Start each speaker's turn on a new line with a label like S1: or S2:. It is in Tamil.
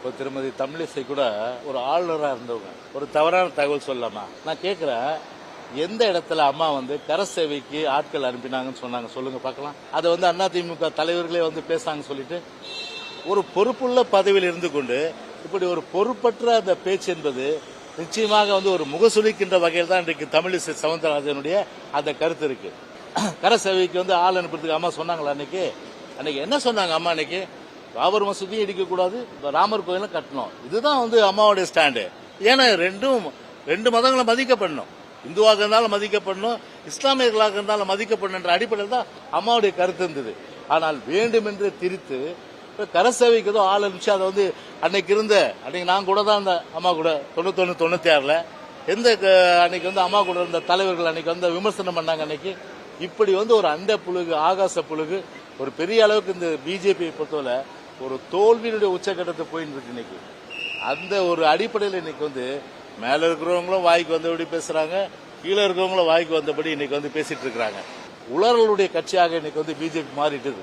S1: இப்போ திருமதி தமிழிசை கூட ஒரு ஆளுநராக இருந்தவங்க. ஒரு தவறான தகவல் சொல்லலாமா? நான் கேட்குறேன் எந்த இடத்துல அம்மா வந்து கர சேவைக்கு ஆட்கள் அனுப்பினாங்கன்னு சொன்னாங்க சொல்லுங்க பார்க்கலாம். அதை வந்து அதிமுக தலைவர்களே வந்து பேசாங்க சொல்லிட்டு ஒரு பொறுப்புள்ள பதவியில் இருந்து கொண்டு இப்படி ஒரு பொறுப்பற்ற அந்த பேச்சு என்பது நிச்சயமாக வந்து ஒரு முகசுலிக்கின்ற வகையில் தான் இன்றைக்கு தமிழிசை சவுந்தரராஜனுடைய அந்த கருத்து இருக்கு. கர சேவைக்கு வந்து ஆள் அனுப்புறதுக்கு அம்மா சொன்னாங்களா அன்னைக்கு? அன்னைக்கு என்ன சொன்னாங்க அம்மா அன்னைக்கு? பாபர் மசூதியும் இடிக்கக்கூடாது ராமர் கோயிலும் கட்டணும். இதுதான் வந்து அம்மாவுடைய ஸ்டாண்டு ஏன்னா ரெண்டும் ரெண்டு மதங்களை மதிக்கப்படணும். இந்துவாக இருந்தாலும் மதிக்கப்படணும் இஸ்லாமியர்களாக இருந்தாலும் மதிக்கப்படணும் என்ற அடிப்படையில் தான் அம்மாவுடைய கருத்து இருந்தது. ஆனால் வேண்டுமென்று திரித்து கரசேவைக்கு ஏதோ ஆள் இருந்துச்சு அதை வந்து அன்னைக்கு இருந்த அன்னைக்கு நான் கூட தான் அந்த அம்மா கூட தொண்ணூத்தொன்னு தொண்ணூத்தி ஆறுல எந்த க- அன்னைக்கு வந்து அம்மா கூட இருந்த தலைவர்கள் அன்னைக்கு வந்து விமர்சனம் பண்ணாங்க அன்னைக்கு இப்படி வந்து ஒரு அண்ட புழுகு ஆகாச புழுகு ஒரு பெரிய அளவுக்கு இந்த பிஜேபியை பொறுத்தவரை ஒரு தோல்வியினுடைய உச்சக்கட்டத்தை போயின்னு இருக்கு இன்னைக்கு. அந்த ஒரு அடிப்படையில் இன்னைக்கு வந்து மேல இருக்கிறவங்களும் வாய்க்கு வந்தபடி பேசுறாங்க கீழே இருக்கிறவங்களும் வாய்க்கு வந்தபடி இன்னைக்கு வந்து பேசிட்டு இருக்கிறாங்க. உலர்களுடைய கட்சியாக இன்னைக்கு வந்து பிஜேபி மாறிட்டுது.